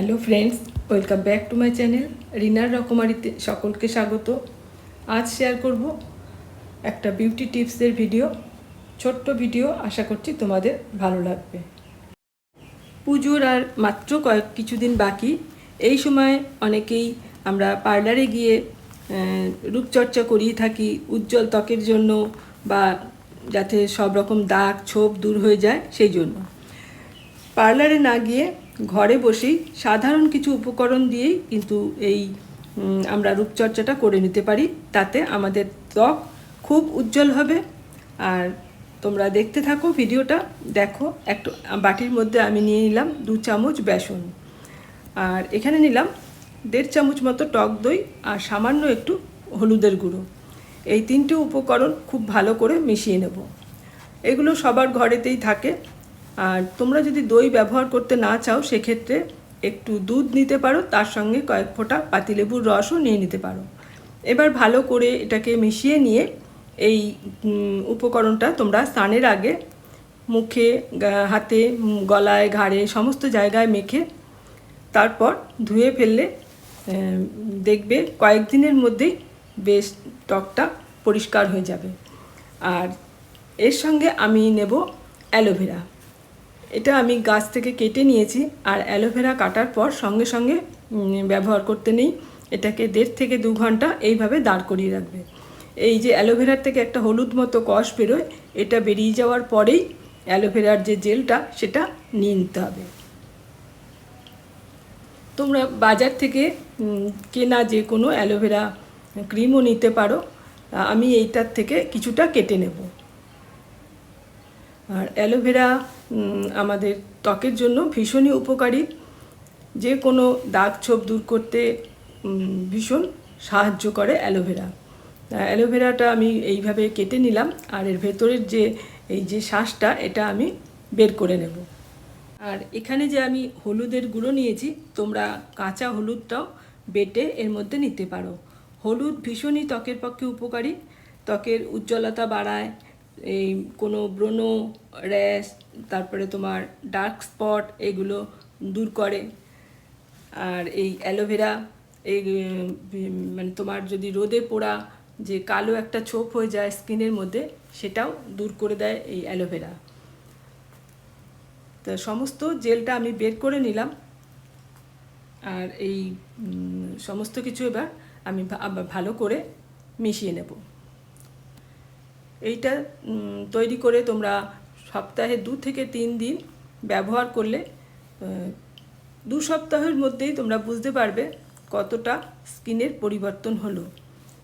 Hello friends welcome back to my channel রিনার রকমারিতে সকলকে স্বাগত। আজ শেয়ার করব একটা বিউটি টিপসের ভিডিও ছোট্ট ভিডিও আশা করছি তোমাদের ভালো লাগবে। পুজোর আর মাত্র কয়েক কিছুদিন বাকি, এই সময় অনেকেই আমরা পার্লারে গিয়ে রূপচর্চা করিয়ে থাকি উজ্জ্বল ত্বকের জন্য বা যাতে সব রকম দাগ ছোপ দূর হয়ে যায় সেই জন্য। পার্লারে না গিয়ে ঘরে বসেই সাধারণ কিছু উপকরণ দিয়েই কিন্তু এই আমরা রূপচর্চাটা করে নিতে পারি। তাতে আমাদের ত্বক খুব উজ্জ্বল হবে। আর তোমরা দেখতে থাকো ভিডিওটা। দেখো, একটু বাটির মধ্যে আমি নিয়ে নিলাম দু চামচ বেসন। আর এখানে নিলাম দেড় চামচ মতো টক দই আর সামান্য একটু হলুদের গুঁড়ো। এই তিনটে উপকরণ খুব ভালো করে মিশিয়ে নেব। এগুলো সবার ঘরেতেই থাকে। আর তোমরা যদি দই ব্যবহার করতে না চাও, সেক্ষেত্রে একটু দুধ নিতে পারো, তার সঙ্গে কয়েক ফোঁটা পাতিলেবুর রসও নিয়ে নিতে পারো। এবার ভালো করে এটাকে মিশিয়ে নিয়ে এই উপকরণটা তোমরা স্নানের আগে মুখে হাতে, গলায়, ঘাড়ে, সমস্ত জায়গায় মেখে তারপর ধুয়ে ফেললে দেখবে কয়েকদিনের মধ্যেই বেশ ত্বকটা পরিষ্কার হয়ে যাবে। আর এর সঙ্গে আমি নেব অ্যালোভেরা। এটা আমি গাছ থেকে কেটে নিয়েছি আর অ্যালোভেরা কাটার পর সঙ্গে সঙ্গে ব্যবহার করতে নেই। এটাকে দেড় থেকে দু ঘণ্টা এইভাবে দাঁড় করিয়ে রাখবে। এই যে অ্যালোভেরার থেকে একটা হলুদ মতো কষ বেরোয়, এটা বেরিয়ে যাওয়ার পরেই অ্যালোভেরার যে জেলটা, সেটা নিয়ে নিতে হবে। তোমরা বাজার থেকে কেনা যে কোনো অ্যালোভেরা ক্রিমও নিতে পারো। আমি এইটার থেকে কিছুটা কেটে নেব। আর অ্যালোভেরা আমাদের ত্বকের জন্য ভীষণই উপকারী। যে কোনো দাগ ছোপ দূর করতে ভীষণ সাহায্য করে অ্যালোভেরা। অ্যালোভেরাটা আমি এইভাবে কেটে নিলাম আর এর ভেতরের যে, এই যে শ্বাসটা, এটা আমি বের করে নেব। আর এখানে যে আমি হলুদের গুঁড়ো নিয়েছি, তোমরা কাঁচা হলুদটাও বেটে এর মধ্যে নিতে পারো। হলুদ ভীষণই ত্বকের পক্ষে উপকারী। ত্বকের উজ্জ্বলতা বাড়ায় এই কোনো ব্রণ, র্যাশ, তারপরে তোমার ডার্ক স্পট এগুলো দূর করে। আর এই অ্যালোভেরা এই মানে তোমার যদি রোদে পোড়া যে কালো একটা ছোপ হয়ে যায় স্কিনের মধ্যে, সেটাও দূর করে দেয় এই অ্যালোভেরা তো সমস্ত জেলটা আমি বের করে নিলাম। আর এই সমস্ত কিছু এবার আমি ভালো করে মিশিয়ে নেব। এইটা তৈরি করে তোমরা সপ্তাহে দু থেকে তিন দিন ব্যবহার করলে দু সপ্তাহের মধ্যেই তোমরা বুঝতে পারবে কতটা স্কিনের পরিবর্তন হলো।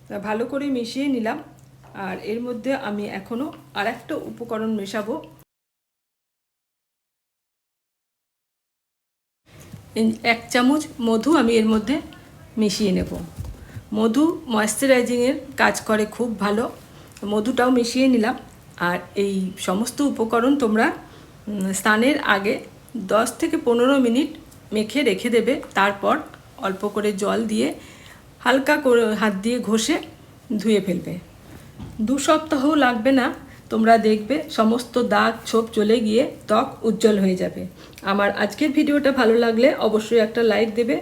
তা ভালো করে মিশিয়ে নিলাম, আর এর মধ্যে আমি এখনও আর একটা উপকরণ মেশাবো। এক চামচ মধু আমি এর মধ্যে মিশিয়ে নেব। মধু ময়শ্চারাইজিংয়ের কাজ করে খুব ভালো। মধুটাও মিশিয়ে নিলাম। আর এই সমস্ত উপকরণ তোমরা স্নানের আগে দশ থেকে পনেরো মিনিট মেখে রেখে দেবে। তারপর অল্প করে জল দিয়ে হালকা করে হাত দিয়ে ঘষে ধুয়ে ফেলবে। দু সপ্তাহও লাগবে না, তোমরা দেখবে সমস্ত দাগ ছোপ চলে গিয়ে ত্বক উজ্জ্বল হয়ে যাবে। আমার আজকের ভিডিওটা ভালো লাগলে অবশ্যই একটা লাইক দেবে।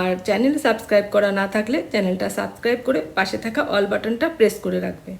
আর চ্যানেল সাবস্ক্রাইব করা না থাকলে চ্যানেলটা সাবস্ক্রাইব করে পাশে থাকা অল বাটনটা প্রেস করে রাখবে।